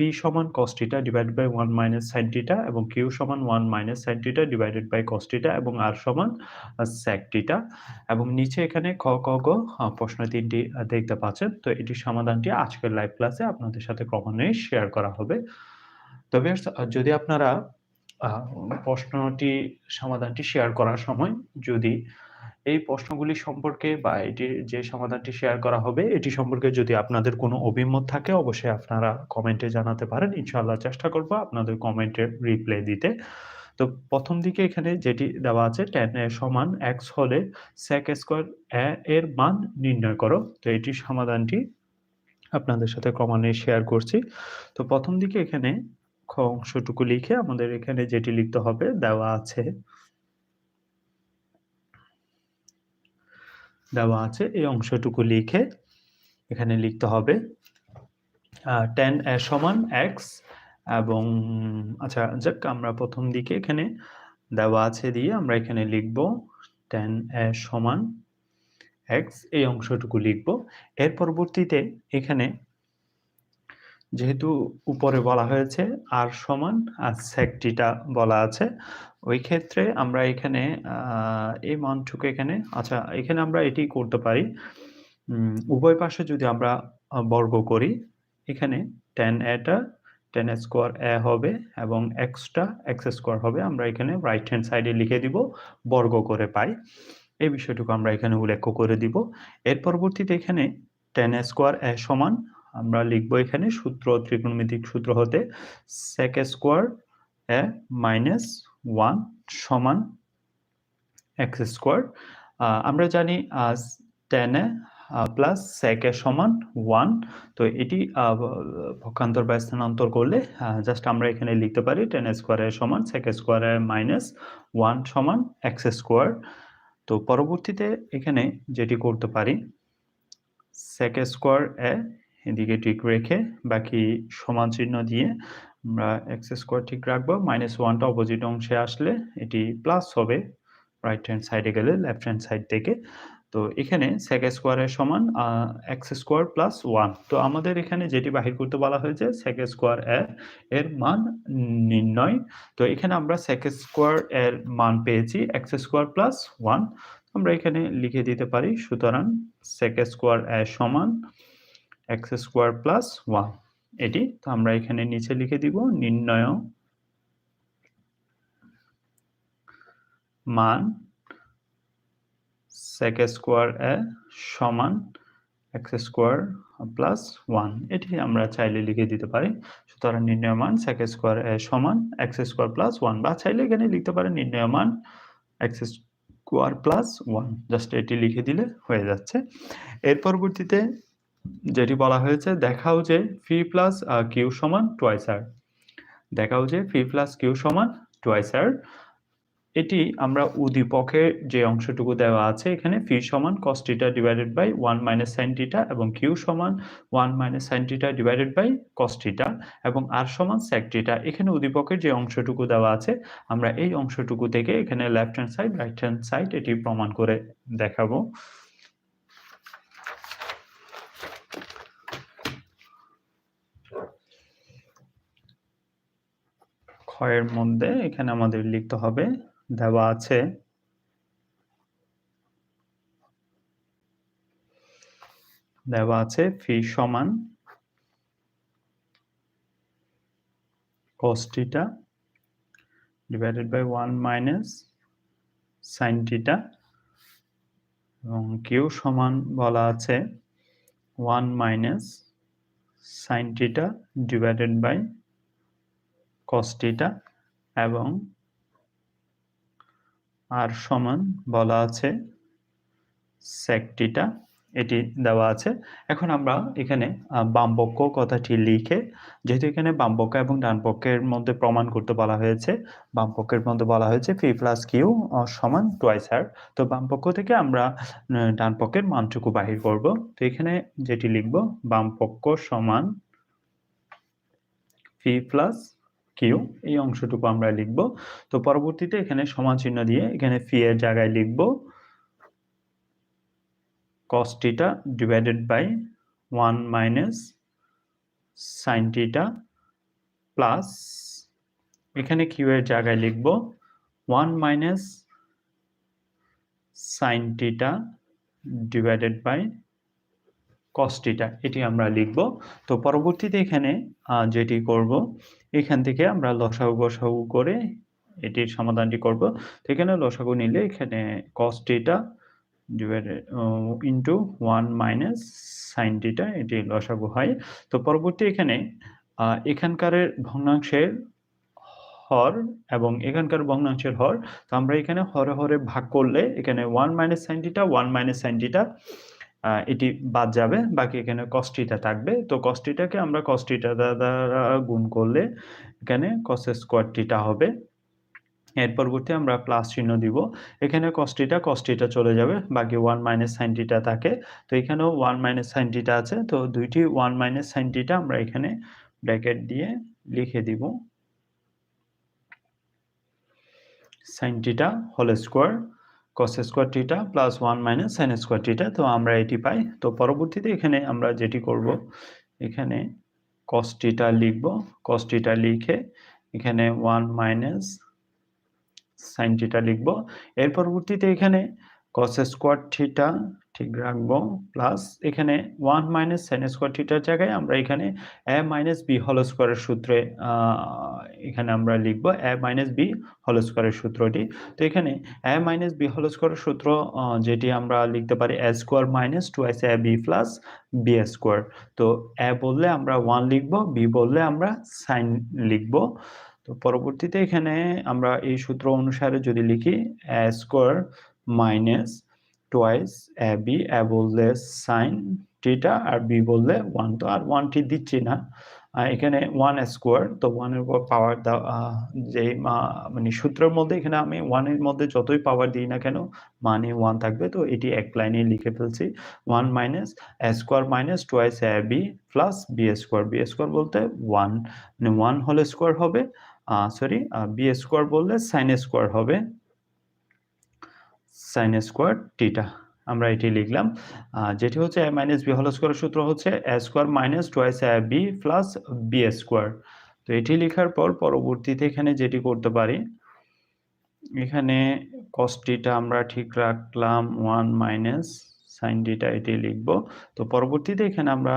P সমান cos theta divided by one minus sin theta এবং Q সমান one minus sin theta divided by cos theta এবং আর সমান sec theta এবং নিচে এখানে খ, ক, গ প্রশ্ন তিনটি দেখতে পাচ্ছেন। তো এটির সমাধানটি আজকের লাইভ ক্লাসে আপনাদের সাথে ক্রমান্বয়ে শেয়ার করা হবে। তবে যদি আপনারা প্রশ্নটি, সমাধানটি শেয়ার করার সময় যদি এই প্রশ্নগুলি সম্পর্কে বা এটি যে সমাধানটি শেয়ার করা হবে, এটি সম্পর্কে যদি আপনাদের কোনো অভিমত থাকে, অবশ্যই আপনারা কমেন্টে জানাতে পারেন। ইনশাআল্লাহ চেষ্টা করব আপনাদের কমেন্টের রিপ্লাই দিতে। তো প্রথম দিকে এখানে যেটি দেওয়া আছে টেন সমান এক্স হলে sec স্কোয়ার এর মান নির্ণয় করো। তো এটির সমাধানটি আপনাদের সাথে ক্রমান্বয়ে শেয়ার করছি। তো প্রথম দিকে এখানে অংশটুকু লিখে আমাদের এখানে যেটি লিখতে হবে, দেওয়া আছে দেওয়া আছে, এই অংশটুকু লিখে এখানে লিখতে হবে টেন এ সমান এক্স এবং আচ্ছা যাক, আমরা প্রথম দিকে এখানে দেওয়া আছে দিয়ে আমরা এখানে লিখব টেন এ সমান এক্স এই অংশটুকু লিখব। এর পরবর্তীতে এখানে যেহেতু উপরে বলা হয়েছে আর সমান আর সেকটিটা বলা আছে, ওই ক্ষেত্রে আমরা এখানে এই মানটুকু এখানে আচ্ছা এখানে আমরা এটি করতে পারি উভয় পাশে যদি আমরা বর্গ করি, এখানে টেন এটা টেন স্কোয়ার এ হবে এবং এক্সটা এক্স স্কোয়ার হবে, আমরা এখানে রাইট হ্যান্ড সাইডে লিখে দিব, বর্গ করে পাই। এই বিষয়টুকু আমরা এখানে উল্লেখ করে দিব। এর পরবর্তীতে এখানে টেন স্কোয়ার এ সমান আমরা লিখব এখানে সূত্র, ত্রিকোণমিতিক সূত্র হতে sec square A minus one সমান এক্স স্কোয়ার আমরা জানি টেন এ প্লাস সেক এ সমান ওয়ান তো এটি পক্ষান্তর বা স্থানান্তর করলে জাস্ট আমরা এখানে লিখতে পারি টেন স্কোয়ার এ সমান sec square A minus one সমান এক্স স্কোয়ার তো পরবর্তীতে এখানে যেটি করতে পারি সেক স্কোয়ার এ এদিকে ঠিক রেখে বাকি সমান চিহ্ন দিয়ে আমরা এক্স স্কোয়ার ঠিক রাখব। মাইনাস ওয়ানটা অপোজিট অংশে আসলে এটি প্লাস হবে। রাইট হ্যান্ড সাইডে গেলে লেফট হ্যান্ড সাইড থেকে। তো এখানে সেক স্কোয়ারের সমান এক্স স্কোয়ার প্লাস ওয়ান তো আমাদের এখানে যেটি বাহির করতে বলা হয়েছে সেক স্কোয়ার এর এর মান নির্ণয়। তো এখানে আমরা সেক স্কোয়ার এর মান পেয়েছি এক্স স্কোয়ার প্লাস ওয়ান আমরা এখানে লিখে দিতে পারি, সুতরাং সেক স্কোয়ার এর সমান এক্স স্কোয়ার প্লাস ওয়ান। এটি তো আমরা এখানে নিচে লিখে দিব নির্ণয় মান sec স্কোয়ার এ সমান এক্স স্কোয়ার প্লাস ওয়ান। এটি আমরা চাইলে লিখে দিতে পারি। সুতরাং নির্ণয় মান sec স্কোয়ার এ সমান এক্স স্কোয়ার প্লাস ওয়ান বা চাইলে এখানে লিখতে পারেন নির্ণয় মান x square plus one. Just এটি লিখে দিলে হয়ে যাচ্ছে। এর পরবর্তীতে যেটি বলা হয়েছে, দেখাও যে ফি প্লাস কিউ সমান টুয়াইস আর দেখাও যে ফি প্লাস কিউ সমান টুয়াইস আর এটি আমরা উদ্দীপকের যে অংশটুকু দেওয়া আছে, এখানে ফি সমান cos theta divided by one minus sine theta এবং কিউ সমান one minus sine theta divided by cos theta এবং আর সমান সেক টিটা এখানে উদ্দীপকের যে অংশটুকু দেওয়া আছে, আমরা এই অংশটুকু থেকে এখানে left hand side right hand side এটি প্রমাণ করে দেখাবো। ক্ষয়ের মধ্যে এখানে আমাদের লিখতে হবে, দেওয়া আছে। দেওয়া আছে ফি সমান theta divided by one minus sine theta এবং কিউ সমান বলা আছে one minus sine theta divided by cos theta এবং আর সমান বলা আছে sec থিটা এটি দেওয়া আছে। এখন আমরা এখানে বামপক্ষ কথাটি লিখে যেহেতু এখানে বামপক্ষ এবং ডান পক্ষের মধ্যে প্রমাণ করতে বলা হয়েছে বামপক্ষের মধ্যে বলা হয়েছে পি প্লাস কিউ সমান টুয়াইস আর তো বামপক্ষ থেকে আমরা আহ, ডান পক্ষের মানটুকু বাহির করব। তো এখানে যেটি লিখব বামপক্ষ সমান পি প্লাস কিউ এই অংশটুকু আমরা লিখব। তো পরবর্তীতে এখানে সমান চিহ্ন দিয়ে এখানে ফি এর জায়গায় লিখব divided by 1 minus sin theta plus এখানে কিউ এর জায়গায় লিখব one minus sine theta divided by cos theta এটি আমরা লিখব। তো পরবর্তীতে এখানে যেটি করব এখান থেকে আমরা লসাগু গসাগু করে এটির সমাধানটি করব। তো এখানে লসাগু নিলে এখানে cos theta divided into one minus sine theta এটি লসাগু হয়। তো পরবর্তী এখানে এখানকার ভগ্নাংশের হর এবং এখানকার ভগ্নাংশের হর তো আমরা এখানে হরে হরে ভাগ করলে এখানে one minus sine theta one minus sine theta ah, এটি বাদ যাবে, বাকি এখানে কস্টিটা থাকবে। তো কস্টিটাকে আমরা কস্টিটা দ্বারা গুণ করলে এখানে কস স্কোয়ারটিটা হবে। এর পরবর্তী আমরা প্লাস চিহ্ন দিব। এখানে কস্টিটা কস্টিটা চলে যাবে, বাকি ওয়ান মাইনাস সাইন টিটা থাকে। তো এখানেও ওয়ান মাইনাস সাইন টিটা আছে। তো দুইটি ওয়ান মাইনাস সাইন টিটা আমরা এখানে ব্র্যাকেট দিয়ে লিখে দিব। Sine theta whole square cos square theta plus one minus sine square theta তো আমরা এটি পাই। তো পরবর্তীতে এখানে আমরা যেটি করব, এখানে কস টিটা লিখব। কস টিটা লিখে এখানে ওয়ান মাইনাস সাইন টিটা লিখব। এর পরবর্তীতে এখানে কস স্কোয়ার থিটা ঠিক রাখব। প্লাস এখানে ওয়ান মাইনাস সাইন স্কোয়ার থিটার জায়গায় আমরা এখানে এ মাইনাস বি হল স্কোয়ারের সূত্রে এখানে আমরা লিখব এ মাইনাস বি হল স্কোয়ারের সূত্রটি। তো এখানে এ মাইনাস বি হল স্কোয়ারের সূত্র যেটি আমরা লিখতে পারি A square minus twice A B plus B square তো এ বললে আমরা ওয়ান লিখব বি বললে আমরা সাইন লিখব। তো পরবর্তীতে এখানে আমরা এই সূত্র অনুসারে যদি লিখি A square minus twice A B A বললে সাইন টিটা আর বি বললে ওয়ান তো আর ওয়ান টি দিচ্ছি না। এখানে ওয়ান স্কোয়ার তো ওয়ানের উপর পাওয়ার যে মানে সূত্রের মধ্যে এখানে আমি ওয়ানের মধ্যে যতই পাওয়ার দিই না কেন মানে ওয়ান থাকবে, তো এটি এক লাইনে লিখে ফেলছি। One minus square minus twice A B plus B square B square বলতে ওয়ান ওয়ান হলে স্কোয়ার হবে সরি বি স্কোয়ার বললে সাইন স্কোয়ার হবে। সাইন স্কোয়ার টিটা আমরা এটি লিখলাম যেটি হচ্ছে A minus B whole square সূত্র হচ্ছে A square minus twice A B plus B square তো এটি লেখার পর পরবর্তীতে এখানে যেটি করতে পারি, এখানে কস টিটা আমরা ঠিক রাখলাম ওয়ান মাইনাস সাইন টিটা এটি লিখব। তো পরবর্তীতে এখানে আমরা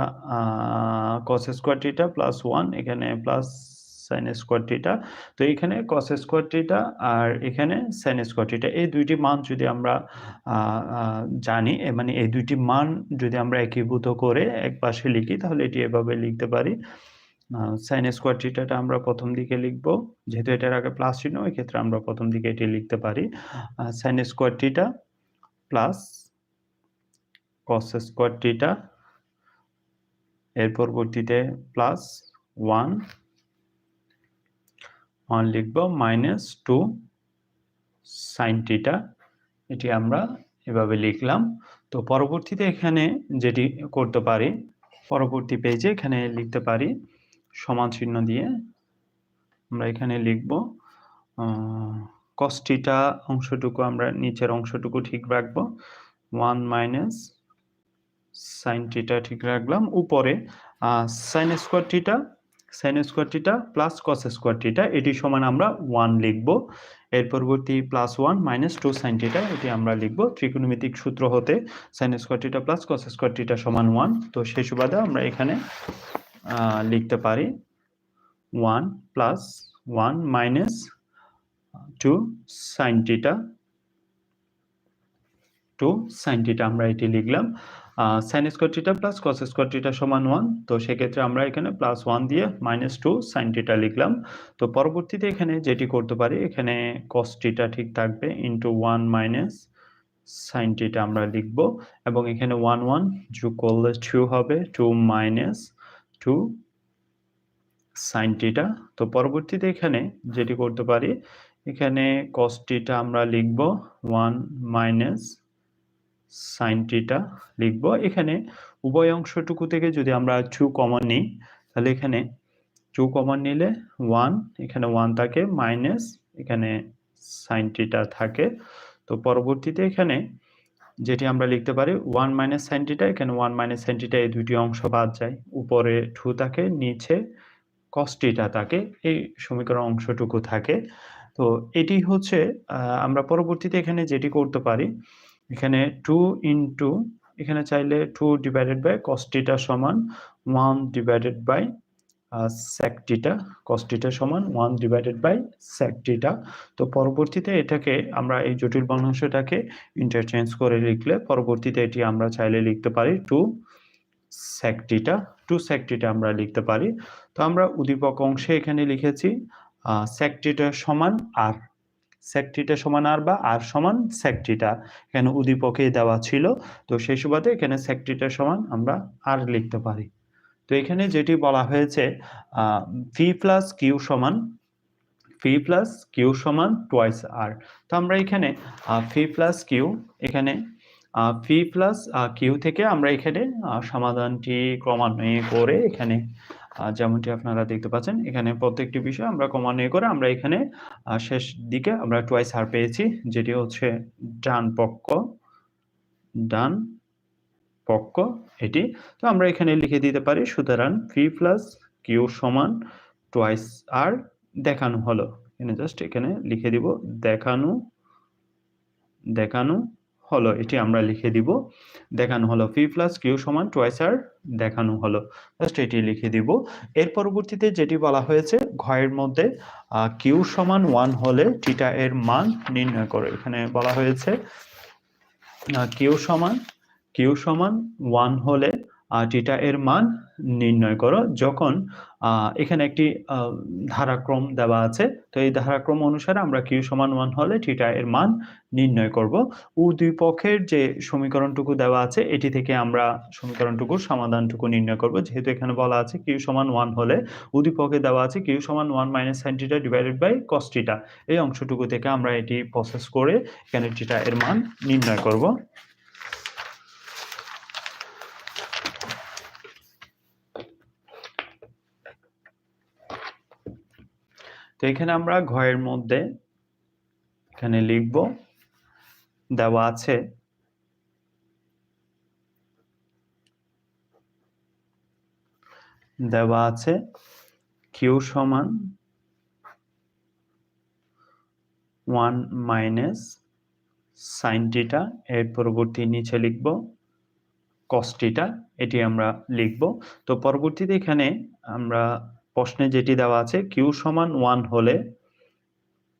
cos square theta plus one এখানে প্লাস সাইন স্কোয়ার টিটা তো এখানে কস স্কোয়ার টিটা আর এখানে সাইন স্কোয়ার টিটা এই দুইটি মান যদি আমরা জানি মানে এই দুইটি মান যদি আমরা একীভূত করে এক পাশে লিখি, তাহলে এটি এভাবে লিখতে পারি। সাইন স্কোয়ার থিটাটা আমরা প্রথম দিকে লিখব। যেহেতু এটার আগে প্লাস চিহ্ন, ওই ক্ষেত্রে আমরা প্রথম দিকে এটি লিখতে পারি। Sine square theta plus cos square theta এর পরবর্তীতে প্লাস ওয়ান ওয়ান লিখব মাইনাস টু সাইন থিটা এটি আমরা এভাবে লিখলাম। তো পরবর্তীতে এখানে যেটি করতে পারি, পরবর্তী পেজে এখানে লিখতে পারি, সমান চিহ্ন দিয়ে আমরা এখানে লিখব কস্টিটা অংশটুকু আমরা নিচের অংশটুকু ঠিক রাখব। ওয়ান মাইনাস সাইন টিটা ঠিক রাখলাম। উপরে sine square theta sine square theta plus cos square theta এটি সমান আমরা ওয়ান লিখব। এর পরবর্তী plus one minus two sine theta এটি আমরা লিখব ত্রিকোণমিতিক সূত্র হতে। Sine square theta plus cos square theta সমান ওয়ান তো সেই সুবাদে আমরা এখানে লিখতে পারি one plus one minus two sine theta two sine theta আমরা এটি লিখলাম। Sine square theta plus cos square theta সমান ওয়ান তো সেক্ষেত্রে আমরা এখানে প্লাস ওয়ান দিয়ে মাইনাস টু সাইন টিটা লিখলাম। তো পরবর্তীতে এখানে যেটি করতে পারি, এখানে কস টিটা ঠিক থাকবে into one minus sine theta আমরা লিখব। এবং এখানে ওয়ান ওয়ান যোগ করলে টু হবে two minus two sine theta তো পরবর্তীতে এখানে যেটি করতে পারি, এখানে কস টিটা আমরা লিখব ওয়ান মাইনাস সাইন টিটা লিখব। এখানে উভয় অংশটুকু থেকে যদি আমরা টু কমন নিই, তাহলে এখানে টু কমন নিলে ওয়ান এখানে ওয়ান থাকে মাইনাস এখানে সাইন টিটা থাকে। তো পরবর্তীতে এখানে যেটি আমরা লিখতে পারি ওয়ান মাইনাস সাইন টিটা এখানে ওয়ান মাইনাস সাইন টিটা এই দুটি অংশ বাদ যায়। উপরে টু থাকে, নিচে কস্টিটা থাকে, এই সমীকরণ অংশটুকু থাকে। তো এটি হচ্ছে আমরা পরবর্তীতে এখানে যেটি করতে পারি এখানে টু ইন্টু এখানে চাইলে টু ডিভাইডেড বাই কস্টিটা সমান one divided by sec theta cos theta সমান ওয়ান ডিভাইডেড বাই স্যাকটিটা তো পরবর্তীতে এটাকে আমরা এই জটিল ভগ্নাংশটাকে ইন্টারচেঞ্জ করে লিখলে পরবর্তীতে এটি আমরা চাইলে লিখতে পারি টু স্যাকটিটা টু স্যাকটিটা আমরা লিখতে পারি। তো আমরা উদ্দীপক অংশে এখানে লিখেছি স্যাকটিটা সমান আর স্যাকটিটা সমান আর বা আর সমান স্যাকটিটা এখানে উদ্দীপকে দেওয়া ছিল, তো সেই সুবাদে এখানে স্যাকটিটা সমান আমরা আর লিখতে পারি। তো এখানে যেটি বলা হয়েছে ভি প্লাস কিউ সমান ফি প্লাস কিউ সমান টোয়াইস আর তো আমরা এখানে ফি প্লাস কিউ এখানে ফি প্লাস কিউ থেকে আমরা এখানে সমাধানটি ক্রমান্বয়ে করে এখানে যেমনটি আপনারা দেখতে পাচ্ছেন, এখানে প্রত্যেকটি বিষয় আমরা ক্রমান্বয়ে করে আমরা এখানে শেষ দিকে আমরা টোয়াইস হার পেয়েছি, যেটি হচ্ছে ডান পক্ষ ডান পক্ষ এটি। তো আমরা এখানে লিখে দিতে পারি, সুতরাং ফি প্লাস কিউ সমান টোয়াইস আর দেখানো হলো। এখানে জাস্ট এখানে লিখে দিব, দেখানো দেখানো হলো, এটি আমরা লিখে দিব। দেখানো হলো ফি প্লাস কিউ সমান টোয়াইস আর দেখানো হলো। জাস্ট এটি লিখে দিব। এর পরবর্তীতে যেটি বলা হয়েছে, ঘয়ের মধ্যে কিউ সমান ওয়ান হলে টিটা এর মান নির্ণয় করো। এখানে বলা হয়েছে কিউ সমান কিউ সমান ওয়ান হলে টিটা এর মান নির্ণয় করো যখন এখানে একটি ধারাক্রম দেওয়া আছে, তো এই ধারাক্রম অনুসারে আমরা কিউ সমান ওয়ান হলে টিটা এর মান নির্ণয় করব। উ দুই পক্ষের যে সমীকরণটুকু দেওয়া আছে, এটি থেকে আমরা সমীকরণটুকুর সমাধানটুকু নির্ণয় করব। যেহেতু এখানে বলা আছে কিউ সমান ওয়ান হলে উদ্দীপকে দেওয়া আছে কিউ সমান one minus sine theta divided by cos theta এই অংশটুকু থেকে আমরা এটি প্রসেস করে এখানে টিটা এর মান নির্ণয় করব। তো এখানে আমরা ঘয়ের মধ্যে এখানে লিখব, দেওয়া আছে দেওয়া আছে কিউ সমান ওয়ান মাইনাস সাইন টিটা এর পরবর্তী নিচে লিখব কস্টিটা এটি আমরা লিখব। তো পরবর্তীতে এখানে আমরা প্রশ্নে যেটি দেওয়া আছে কিউ সমান ওয়ান হলে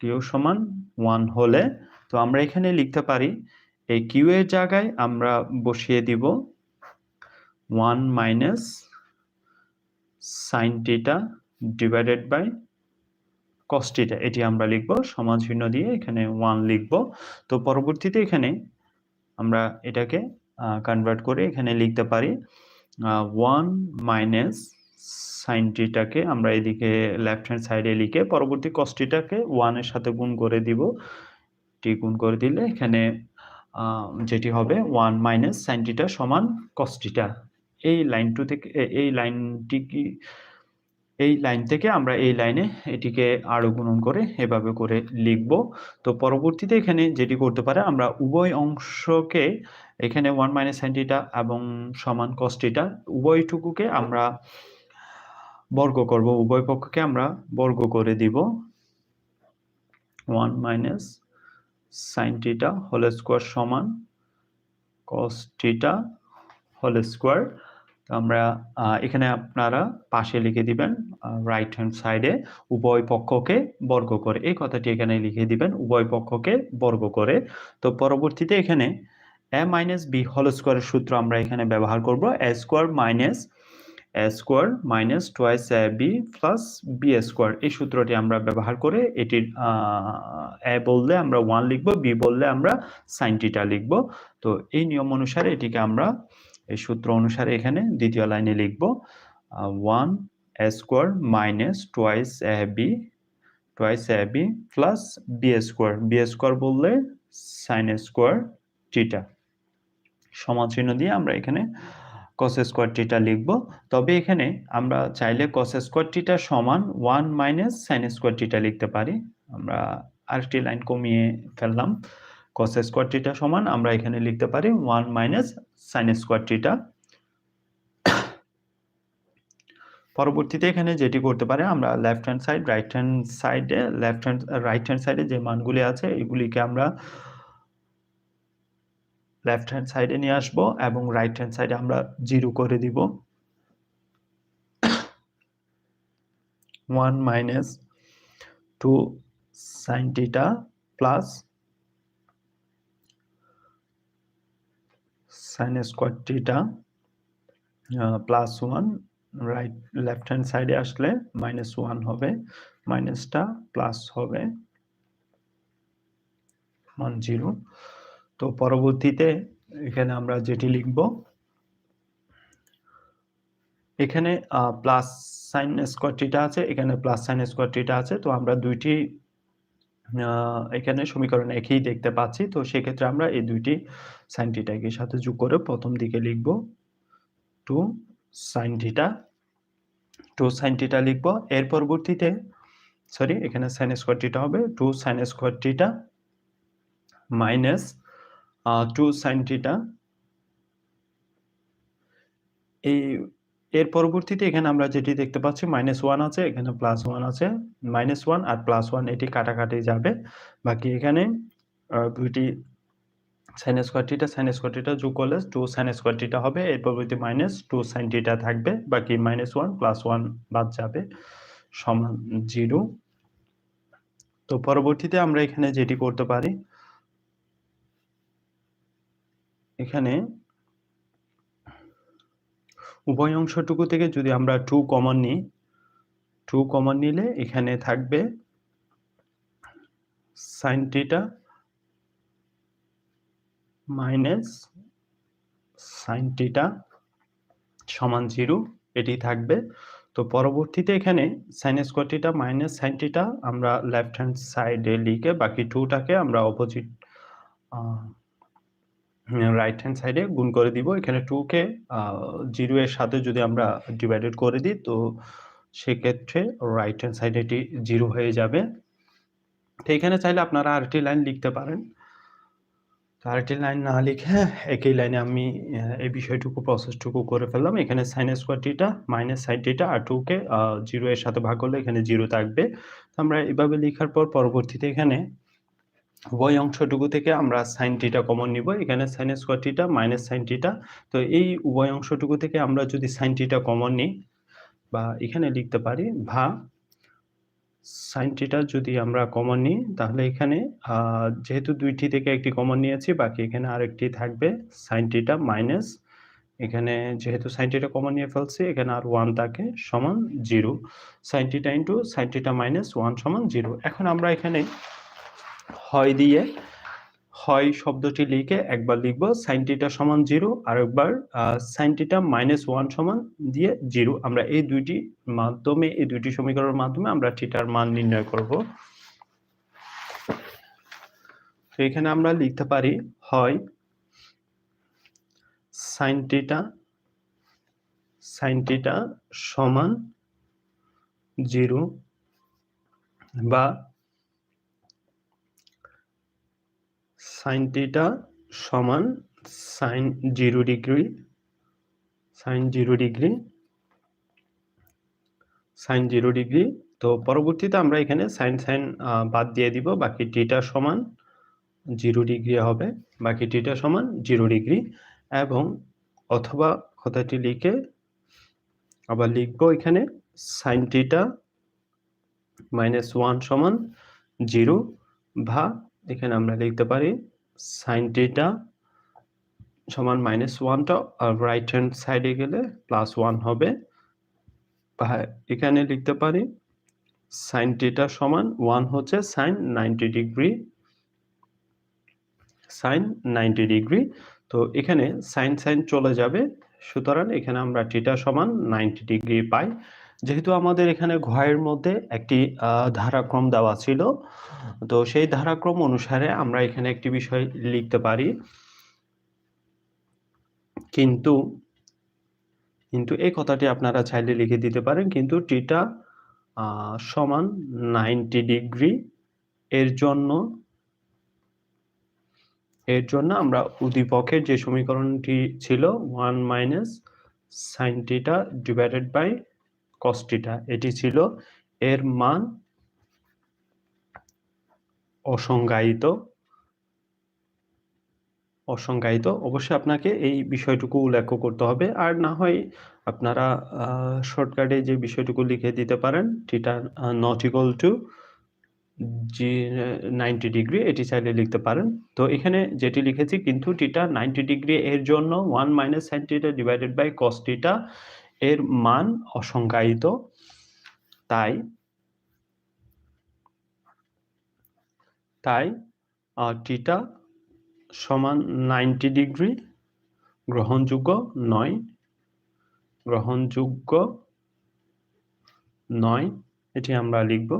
কিউ সমান ওয়ান হলে, তো আমরা এখানে লিখতে পারি, এই কিউ এর জায়গায় আমরা বসিয়ে দিব one minus sine theta divided by cos theta এটি আমরা লিখব, সমান চিহ্ন দিয়ে এখানে ওয়ান লিখব। তো পরবর্তীতে এখানে আমরা এটাকে কনভার্ট করে এখানে লিখতে পারি ওয়ান মাইনাস সাইন টিটাকে আমরা এদিকে লেফট হ্যান্ড সাইডে লিখে পরবর্তী কস্টিটাকে ওয়ানের সাথে গুণ করে দিব। টি গুণ করে দিলে এখানে যেটি হবে ওয়ান মাইনাস সাইন টিটা সমান কস্টিটা এই লাইনটু থেকে এই লাইনটি কি, এই লাইন থেকে আমরা এই লাইনে এটিকে আরও গুণন করে এভাবে করে লিখব। তো পরবর্তীতে এখানে যেটি করতে পারে, আমরা উভয় অংশকে এখানে ওয়ান মাইনাস সাইন টিটা এবং সমান কস্টিটা উভয়টুকুকে আমরা বর্গ করব উভয় পক্ষকে আমরা বর্গ করে দিব। One minus sine theta whole square সমান কস টিটা হোল স্কোয়ার। আমরা এখানে আপনারা পাশে লিখে দিবেন রাইট হ্যান্ড সাইডে উভয় পক্ষকে বর্গ করে। এই কথাটি এখানে লিখে দিবেন, উভয় পক্ষকে বর্গ করে। তো পরবর্তীতে এখানে এ মাইনাস বি হোল স্কোয়ারের সূত্র আমরা এখানে ব্যবহার করব। A square minus square minus twice B plus B square. এই সূত্রটি আমরা ব্যবহার করে এটির এ বললে আমরা ওয়ান লিখব, বি বললে আমরা সাইন টিটা লিখব। তো এই নিয়ম অনুসারে এটিকে আমরা এই সূত্র অনুসারে এখানে দ্বিতীয় লাইনে লিখব। One square minus twice B twice B plus B square. B square বললে সাইন স্কোয়ার টিটা সমান চিহ্ন দিয়ে আমরা এখানে কস স্কোয়ার টিটা লিখব। তবে এখানে আমরা চাইলে কস স্কোয়ার টিটা সমান one minus sine square theta লিখতে পারি। আমরা আরেকটি লাইন কমিয়ে ফেললাম। কস স্কোয়ার টিটা সমান আমরা এখানে লিখতে পারি one minus sine square theta পরবর্তীতে এখানে যেটি করতে পারে আমরা left hand side right hand সাইডে লেফট হ্যান্ড রাইট হ্যান্ড সাইডে যে মানগুলি আছে, এগুলিকে আমরা লেফট হ্যান্ড সাইডে নিয়ে আসব এবং রাইট হ্যান্ড সাইডে আমরা জিরো করে দিব। One minus two sine theta plus sine square theta plus one right left hand সাইডে আসলে মাইনাস ওয়ান হবে মাইনাসটা প্লাস হবে ওয়ান জিরো তো পরবর্তীতে এখানে আমরা যেটি লিখব, এখানে প্লাস সাইন স্কোয়ার টিটা আছে, এখানে প্লাস সাইন স্কোয়ার টিটা আছে, তো আমরা দুইটি এখানে সমীকরণ একই দেখতে পাচ্ছি, তো সেক্ষেত্রে আমরা এই দুইটি সাইন টিটাকে সাথে যোগ করে প্রথম দিকে লিখব two sine theta two sine theta লিখব, এর পরবর্তীতে সরি এখানে সাইন স্কোয়ার টিটা হবে two sine square theta minus two sine theta এই, এর পরবর্তীতে এখানে আমরা যেটি দেখতে পাচ্ছি মাইনাস ওয়ান আছে, এখানে প্লাস ওয়ান আছে মাইনাস ওয়ান আর প্লাস ওয়ান এটি কাটাকাটি যাবে। বাকি এখানে দুইটি sine square theta sine square theta যোগ করলে টু সাইন স্কোয়ার টিটা হবে। এর পরবর্তী মাইনাস টু সাইন টিটা থাকবে। বাকি মাইনাস ওয়ান প্লাস ওয়ান বাদ যাবে, সমান জিরো তো পরবর্তীতে আমরা এখানে যেটি করতে পারি এখানে উভয় অংশটুকু থেকে যদি আমরা টু কমন নিই টু কমন নিলে এখানে থাকবে sine theta minus sine theta সমান জিরো এটি থাকবে। তো পরবর্তীতে এখানে sine square theta minus sine theta আমরা লেফট হ্যান্ড সাইডে লিখে বাকি টুটাকে আমরা অপোজিট রাইট হ্যান্ড সাইডে গুণ করে দিব। এখানে টুকে জিরো এর সাথে যদি আমরা ডিভাইডেড করে দিই, তো সেক্ষেত্রে রাইট হ্যান্ড সাইডে এটি জিরো হয়ে যাবে। তো এখানে চাইলে আপনারা আরেকটি লাইন লিখতে পারেন। আরেকটি লাইন না লিখে একই লাইনে আমি এই বিষয়টুকু প্রসেসটুকু করে ফেললাম। এখানে sine square theta minus sine theta আর টুকে জিরো এর সাথে ভাগ করলে এখানে জিরো থাকবে। আমরা এভাবে লেখার পর পরবর্তীতে এখানে উভয় অংশটুকু থেকে আমরা সাইন টিটা কমন নিব। এখানে sine square theta minus sine theta তো এই উভয় অংশটুকু থেকে আমরা যদি সাইন টিটা কমন নিই, বা এখানে লিখতে পারি ভা সাইন টিটা যদি আমরা কমন নিই, তাহলে এখানে যেহেতু দুইটি থেকে একটি কমন নিয়েছি, বাকি এখানে আরেকটি থাকবে সাইন টিটা মাইনাস এখানে যেহেতু সাইন টিটা কমন নিয়ে ফেলছি, এখানে আর ওয়ান থাকে সমান zero sine theta into sine theta minus one সমান জিরো এখন আমরা এখানে হয় দিয়ে হয় শব্দটি লিখে একবার লিখব সাইন টিটা সমান জিরো আর একবার সাইন টিটা মাইনাস ওয়ান সমান দিয়ে জিরো আমরা এই দুইটি মাধ্যমে, এই দুইটি সমীকরণের মাধ্যমে আমরা টিটার মান নির্ণয় করব। এখানে আমরা লিখতে পারি, হয় সাইন টিটা সাইন টিটা সমান জিরো বা সাইন টিটা সমান sine zero degree sine zero degree sine zero degree তো পরবর্তীতে আমরা এখানে সাইন সাইন বাদ দিয়ে দিব, বাকি টিটা সমান জিরো ডিগ্রি হবে, বাকি টিটা সমান জিরো ডিগ্রি এবং অথবা কথাটি লিখে আবার লিখব এখানে সাইন টিটা মাইনাস ওয়ান সমান জিরো বা এখানে আমরা লিখতে পারি সাইন টিটা সমান মাইনাস ওয়ানটা আর রাইট হ্যান্ড সাইডে গেলে প্লাস ওয়ান হবে। এখানে লিখতে পারি সাইন টিটা সমান ওয়ান হচ্ছে sine ninety degree sine ninety degree তো এখানে সাইন সাইন চলে যাবে, সুতরাং এখানে আমরা টিটা সমান নাইনটি ডিগ্রি পাই। যেহেতু আমাদের এখানে ঘয়ের মধ্যে একটি ধারাক্রম দেওয়া ছিল, তো সেই ধারাক্রম অনুসারে আমরা এখানে একটি বিষয় লিখতে পারি। কিন্তু কিন্তু এই কথাটি আপনারা চাইলে লিখে দিতে পারেন, কিন্তু টিটা সমান নাইনটি ডিগ্রি এর জন্য এর জন্য আমরা উদ্দীপকের যে সমীকরণটি ছিল, one minus sine theta divided by cos theta এটি ছিল এর মান অসংজ্ঞায়িত অসংজ্ঞায়িত। অবশ্যই আপনাকে এই বিষয়টুকু উল্লেখ করতে হবে। আর না হয় আপনারা শর্টকাটে যে বিষয়টুকু লিখে দিতে পারেন থিটা নট ইকুয়াল টু জি নাইনটি ডিগ্রি এটি চাইলে লিখতে পারেন। তো এখানে যেটি লিখেছি, কিন্তু টিটা নাইনটি ডিগ্রি এর জন্য one minus sine theta divided by cos theta এর মান অসংজ্ঞায়িত। তাই তাই টিটা সমান নাইনটি ডিগ্রি গ্রহণযোগ্য নয়। গ্রহণযোগ্য নয়, এটি আমরা লিখব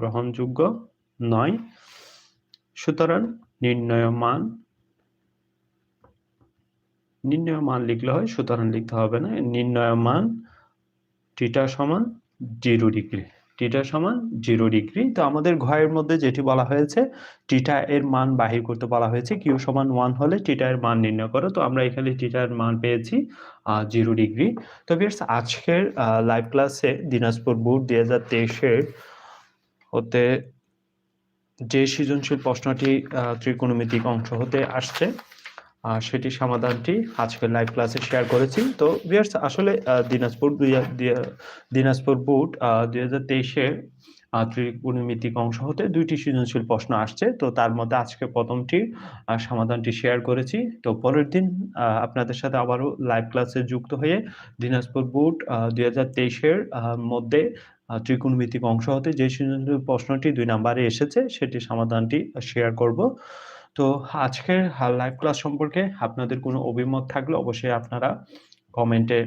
গ্রহণযোগ্য নয়। সুতরাং নির্ণয় মান নির্ণয় মান লিখলে হয়, সুতরাং লিখতে হবে না নির্ণয় মান টিটা সমান জিরো ডিগ্রি টিটা সমান জিরো ডিগ্রি। তো আমাদের ঘয়ের মধ্যে যেটি বলা হয়েছে টিটা এর মান বাহির করতে বলা হয়েছে, কিউ সমান ওয়ান হলে টিটা এর মান নির্ণয় করো। তো আমরা এখানে টিটা এর মান পেয়েছি জিরো ডিগ্রি। তো বিয়ার্স আজকের লাইভ ক্লাসে দিনাজপুর বোর্ড দুই হাজার তেইশের হতে যে সৃজনশীল প্রশ্নটি ত্রিকোণমিতিক অংশ হতে আসছে সেটি সমাধানটি আজকের লাইভ ক্লাসে শেয়ার করেছি। তো বিয়ার্স আসলে দিনাজপুর দিনাজপুর বুট দুই হাজার তেইশে ত্রিকোণমিতিক অংশ হতে দুইটি সৃজনশীল প্রশ্ন আসছে। তো তার মধ্যে আজকে প্রথমটি সমাধানটি শেয়ার করেছি। তো পরের দিন আপনাদের সাথে আবারও লাইভ ক্লাসে যুক্ত হয়ে দিনাজপুর বুট দুই হাজার তেইশের মধ্যে ত্রিকোণমিতিক অংশ হতে যে সৃজনশীল প্রশ্নটি দুই নাম্বারে এসেছে সেটি সমাধানটি শেয়ার করব। তো আজকের লাইভ ক্লাস সম্পর্কে আপনাদের কোনো অভিমত থাকলে অবশ্যই আপনারা কমেন্টে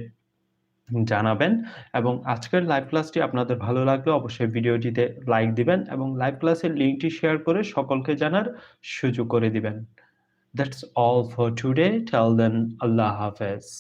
জানাবেন এবং আজকের লাইভ ক্লাসটি আপনাদের ভালো লাগলে অবশ্যই ভিডিওটিতে লাইক দিবেন এবং লাইভ ক্লাসের লিঙ্কটি শেয়ার করে সকলকে জানার সুযোগ করে দিবেন। That's all for today till then আল্লাহ হাফেজ